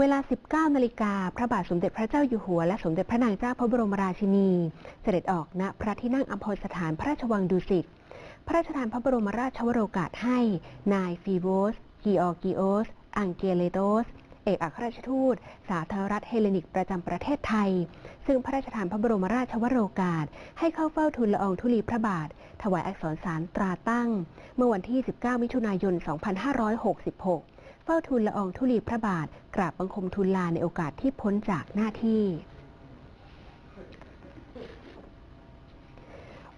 เวลา 19 นาฬิกา พระบาทสมเด็จพระเจ้าอยู่หัว และสมเด็จพระนางเจ้าพระบรมราชินี เสด็จออกณพระที่นั่งอัมพรสถานพระราชวังดุสิต พระราชทานพระบรมราชวโรกาสให้ นายฟีโบสกิออกิโอส อังเกเลโตส เอกอัครราชทูต สาธารณรัฐเฮเลนิกประจำประเทศไทย ซึ่งพระราชทานพระบรมราชวโรกาส ให้เข้าเฝ้าทูลละอองธุลีพระบาท ถวายอักษรสารตราตั้ง เมื่อวันที่ 19 มิถุนายน 2566 ฝ้าทูลละอองธุลีพระบาท กราบบังคมทูลลาในโอกาสที่พ้นจากหน้าที่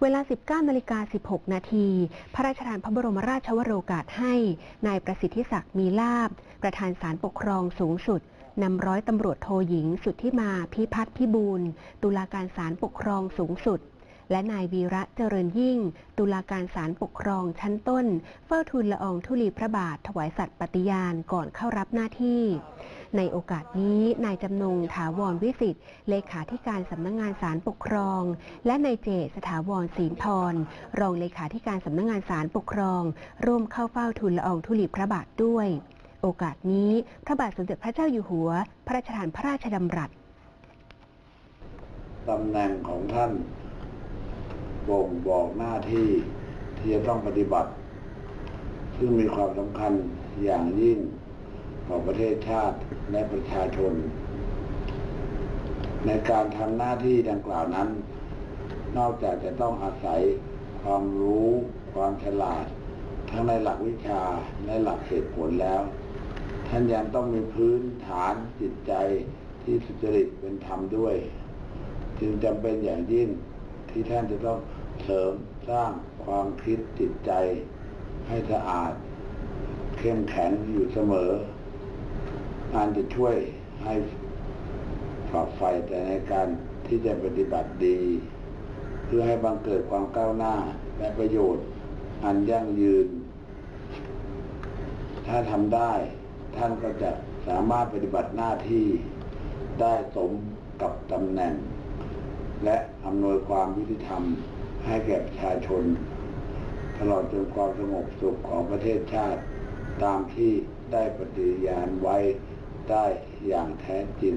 เวลา 19นาฬิกา16 นาที พระราชทานพระบรมราชวโรกาสให้ นายประสิทธิศักดิ์มีลาบ ประธานศาลปกครองสูงสุดนำร้อยตำรวจโทหญิงสุดทธิมาพิพัฒน์พิบูลตุลาการศาลปกครองสูงสุด และนายวีระเจริญยิ่ง ตุลาการศาลปกครองชั้นต้น เฝ้าทูลละอองธุลีพระบาทถวายสัตย์ปฏิญาณก่อนเข้ารับหน้าที่ ในโอกาสนี้นายจำนงถาวรวิสิทธิ์เลขาธิการสำนักงงานศาลปกครอง และนายเจษฐาวรศีลพรรองเลขาธิการสำนักงงานศาลปกครอง ร่วมเข้าเฝ้าทูลละอองธุลีพระบาทด้วย โอกาสนี้ พระบาทสมเด็จพระเจ้าอยู่หัว พระราชทานพระราชดำรัสตำแหน่งของท่าน บ่งบอกหน้าที่ที่จะต้องปฏิบัติ ซึ่งมีความสำคัญอย่างยิ่งต่อประเทศชาติและประชาชน ในการทำหน้าที่ดังกล่าวนั้น นอกจากจะต้องอาศัยความรู้ความฉลาด ทั้งในหลักวิชาและหลักเหตุผลแล้ว ท่านยังต้องมีพื้นฐานจิตใจที่สุจริตเป็นธรรมด้วย จึงจำเป็นอย่างยิ่ง ที่ท่านจะต้องเสริมสร้างความคิดจิตใจให้สะอาด เข้มแข็งอยู่เสมออันจะช่วยให้ฝักใฝ่แต่ในการที่จะปฏิบัติดี เพื่อให้บังเกิดความก้าวหน้าและประโยชน์ อันยั่งยืน ถ้าทำได้ ท่านก็จะสามารถปฏิบัติหน้าที่ได้สมกับตำแหน่ง และอำนวยความยุติธรรมให้แก่ประชาชน ตลอดจนความสงบสุขของประเทศชาติ ตามที่ได้ปฏิญาณไว้ได้อย่างแท้จริง